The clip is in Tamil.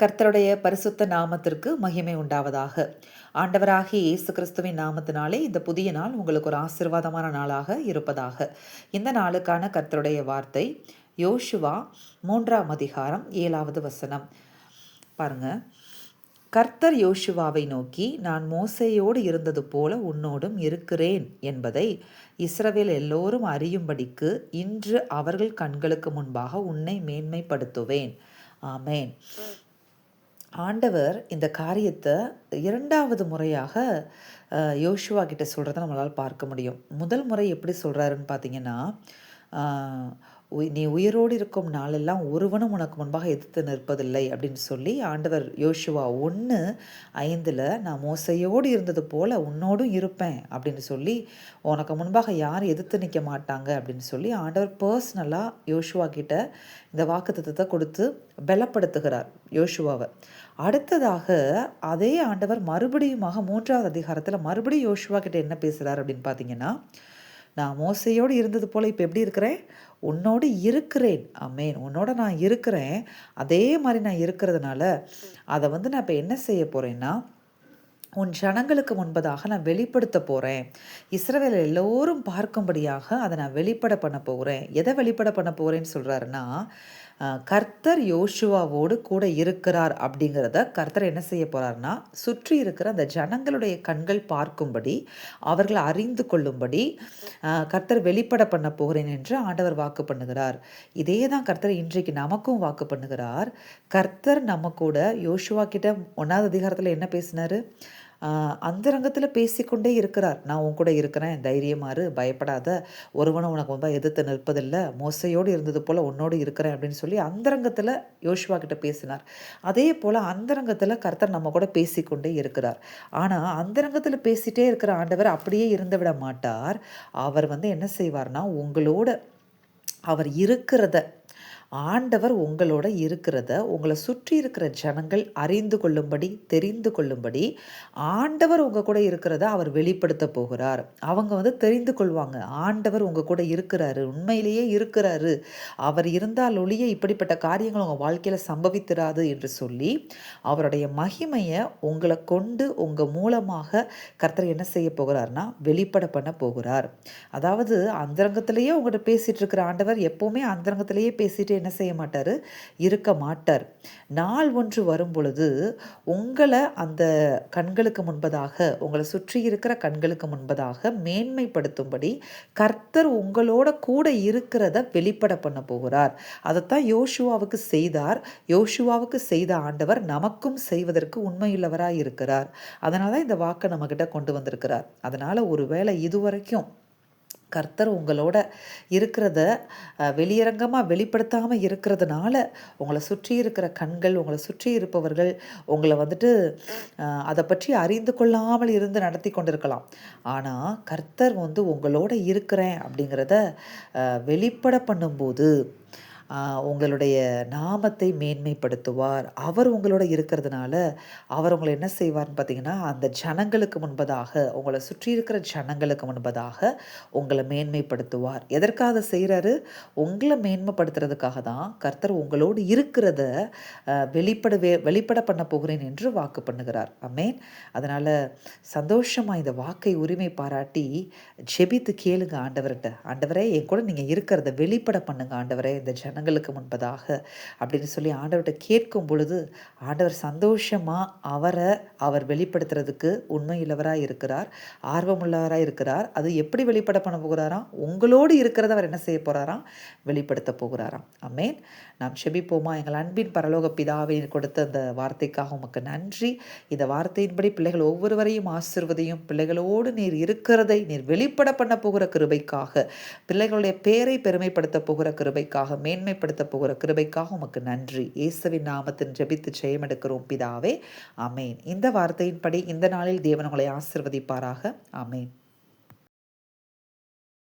கர்த்தருடைய பரிசுத்த நாமத்திற்கு மகிமை உண்டாவதாக. ஆண்டவராகி இயேசு கிறிஸ்துவின் நாமத்தினாலே இந்த புதிய நாள் உங்களுக்கு ஒரு ஆசிர்வாதமான நாளாக இருப்பதாக. இந்த நாளுக்கான கர்த்தருடைய வார்த்தை யோசுவா மூன்றாம் அதிகாரம் ஏழாவது வசனம். பாருங்க. கர்த்தர் யோசுவாவை நோக்கி நான் மோசையோடு இருந்தது போல உன்னோடும் இருக்கிறேன் என்பதை இஸ்ரவேல் எல்லோரும் அறியும்படிக்கு இன்று அவர்கள் கண்களுக்கு முன்பாக உன்னை மேன்மைப்படுத்துவேன். ஆமேன். ஆண்டவர் இந்த காரியத்தை இரண்டாவது முறையாக யோசுவா கிட்ட சொல்கிறத நம்மளால் பார்க்க முடியும். முதல் முறை எப்படி சொல்கிறாருன்னு பார்த்தீங்கன்னா நீ உயிரோடு இருக்கும் நாளெல்லாம் ஒருவனும் உனக்கு முன்பாக எதிர்த்து நிற்பதில்லை அப்படின்னு சொல்லி ஆண்டவர் யோசுவா ஒன்று ஐந்தில் நான் மோசையோடு இருந்தது போல் உன்னோடும் இருப்பேன் அப்படின்னு சொல்லி உனக்கு முன்பாக யார் எதிர்த்து நிற்க மாட்டாங்க அப்படின்னு சொல்லி ஆண்டவர் பர்சனலாக யோசுவா கிட்ட இந்த வாக்குத்தத்தை கொடுத்து பலப்படுத்துகிறார் யோசுவாவை. அடுத்ததாக அதே ஆண்டவர் மறுபடியுமாக மூன்றாவது அதிகாரத்தில் மறுபடியும் யோசுவா கிட்ட என்ன பேசுகிறார் அப்படின்னு பார்த்தீங்கன்னா நான் மோசையோடு இருந்தது போல் இப்போ எப்படி இருக்கிறேன்? உன்னோடு இருக்கிறேன். அம்மேன் உன்னோட நான் இருக்கிறேன். அதே மாதிரி நான் இருக்கிறதுனால அதை வந்து நான் இப்போ என்ன செய்ய போகிறேன்னா உன் ஜனங்களுக்கு முன்பதாக நான் வெளிப்படுத்த போகிறேன் இஸ்ரவேல் எல்லோரும் பார்க்கும்படியாக அதை நான் வெளிப்பட பண்ண போகிறேன் எதை வெளிப்பட பண்ண போகிறேன்னு சொல்கிறாருன்னா கர்த்தர் யோசுவாவோடு கூட இருக்கிறார் அப்படிங்கிறத கர்த்தர் என்ன செய்ய போகிறார்னா சுற்றி இருக்கிற அந்த ஜனங்களுடைய கண்கள் பார்க்கும்படி அவர்கள் அறிந்து கொள்ளும்படி கர்த்தர் வெளிப்பட பண்ண போகிறேன் என்று ஆண்டவர் வாக்கு பண்ணுகிறார். இதே தான் கர்த்தர் இன்றைக்கு நமக்கும் வாக்கு பண்ணுகிறார். கர்த்தர் நம்ம கூட யோசுவா கிட்ட ஒன்றாவது அதிகாரத்தில் என்ன பேசினார்? அந்தரங்கத்தில் பேசிக்கொண்டே இருக்கிறார். நான் உன் கூட இருக்கிறேன் தைரியமாறு பயப்படாத. ஒருவனும் உனக்கு ரொம்ப எதிர்த்து நிற்பதில்லை. மோசையோடு இருந்தது போல் உன்னோடு இருக்கிறேன் அப்படின்னு சொல்லி அந்தரங்கத்தில் யோசுவா கிட்ட பேசினார். அதே போல் அந்தரங்கத்தில் கர்த்தர் நம்ம கூட பேசிக்கொண்டே இருக்கிறார். ஆனால் அந்தரங்கத்தில் பேசிகிட்டே இருக்கிற ஆண்டவர் அப்படியே இருந்து விட மாட்டார். அவர் வந்து என்ன செய்வார்னா உங்களோட அவர் இருக்கிறத ஆண்டவர் உங்களோட இருக்கிறத உங்களை சுற்றி இருக்கிற ஜனங்கள் அறிந்து கொள்ளும்படி தெரிந்து கொள்ளும்படி ஆண்டவர் உங்கள் கூட இருக்கிறத அவர் வெளிப்படுத்த போகிறார். அவங்க வந்து தெரிந்து கொள்வாங்க. ஆண்டவர் உங்கள் கூட இருக்கிறாரு. உண்மையிலேயே இருக்கிறாரு. அவர் இருந்தால் ஒளிய இப்படிப்பட்ட காரியங்கள் உங்கள் வாழ்க்கையில் சம்பவித்திராது என்று சொல்லி அவருடைய மகிமையை உங்களை கொண்டு உங்கள் மூலமாக கர்த்தர் என்ன செய்ய போகிறார்னா வெளிப்பட பண்ண போகிறார். அதாவது அந்தரங்கத்திலேயே உங்கள்கிட்ட பேசிகிட்டு இருக்கிற ஆண்டவர் எப்போவுமே அந்தரங்கத்திலேயே பேசிகிட்டே என்ன செய்ய மாட்டார்? இருக்க மாட்டார். நாள் ஒன்று வரும் பொழுது உங்களை அந்த கண்களுக்கு முன்பதாக உங்களை சுற்றி இருக்கிற கண்களுக்கு முன்பதாக மேன்மைப்படுத்தும்படி கர்த்தர் உங்களோட கூட இருக்கிறத வெளிப்பட பண்ண போகிறார். அதைத்தான் யோசுவாவுக்கு செய்தார். யோசுவாவுக்கு செய்த ஆண்டவர் நமக்கும் செய்வதற்கு உண்மையுள்ளவராக இருக்கிறார். அதனால தான் இந்த வாக்கை நம்மக்கிட்ட கொண்டு வந்திருக்கிறார். அதனால் ஒருவேளை இதுவரைக்கும் கர்த்தர் உங்களோட இருக்கிறத வெளியரங்கமாக வெளிப்படுத்தாமல் இருக்கிறதுனால உங்களை சுற்றி இருக்கிற கண்கள் உங்களை சுற்றி இருப்பவர்கள் உங்களை வந்துட்டு அதை பற்றி அறிந்து கொள்ளாமல் இருந்து நடத்தி கொண்டிருக்கலாம். ஆனால் கர்த்தர் வந்து உங்களோட இருக்கிறேன் அப்படிங்கிறத வெளிப்பட பண்ணும்போது உங்களுடைய நாமத்தை மேன்மைப்படுத்துவார். அவர் உங்களோட இருக்கிறதுனால அவர் உங்களை என்ன செய்வார்னு பார்த்தீங்கன்னா அந்த ஜனங்களுக்கு முன்பதாக உங்களை சுற்றி இருக்கிற ஜனங்களுக்கு முன்பதாக உங்களை மேன்மைப்படுத்துவார். எதற்காக செய்கிறாரு உங்களை மேன்மைப்படுத்துறதுக்காக தான் கர்த்தர் உங்களோடு இருக்கிறத வெளிப்படவே வெளிப்பட பண்ண போகிறேன் என்று வாக்கு பண்ணுகிறார். அமேன் அதனால் சந்தோஷமாக இந்த வாக்கை உரிமை பாராட்டி ஜெபித்து கேளுங்க ஆண்டவர்கிட்ட. ஆண்டவரே என் கூட நீங்கள் இருக்கிறத வெளிப்பட பண்ணுங்க ஆண்டவரே. இந்த ஜன ஜனங்களுக்கு முன்பதாக அப்படின்னு சொல்லி ஆண்டவர்கிட்ட கேட்கும் பொழுது ஆண்டவர் சந்தோஷமாக அவரை அவர் வெளிப்படுத்துறதுக்கு உண்மையுள்ளவராக இருக்கிறார் ஆர்வமுள்ளவராக இருக்கிறார். அது எப்படி வெளிப்பட பண்ண போகிறாராம் உங்களோடு இருக்கிறத அவர் என்ன செய்ய போகிறாராம் வெளிப்படுத்த போகிறாராம். அமேன் நாம் செபிப்போமா? எங்கள் அன்பின் பரலோக பிதாவை கொடுத்த அந்த வார்த்தைக்காக உமக்கு நன்றி. இந்த வார்த்தையின்படி பிள்ளைகள் ஒவ்வொருவரையும் ஆசிர்வதையும் பிள்ளைகளோடு நீர் இருக்கிறதை நீர் வெளிப்பட பண்ண போகிற கிருபைக்காக பிள்ளைகளுடைய பேரை பெருமைப்படுத்த போகிற கிருபைக்காக மேன்மை மேன்மைப்படுத்த போகிற கிருபைக்காக உமக்கு நன்றி. இயேசுவின் நாமத்தின் ஜெபித்து ஜெயமெடுக்கிறோம் பிதாவே. அமேன் இந்த வார்த்தையின்படி இந்த நாளில் தேவன் உங்களை ஆசிர்வதிப்பாராக. அமேன்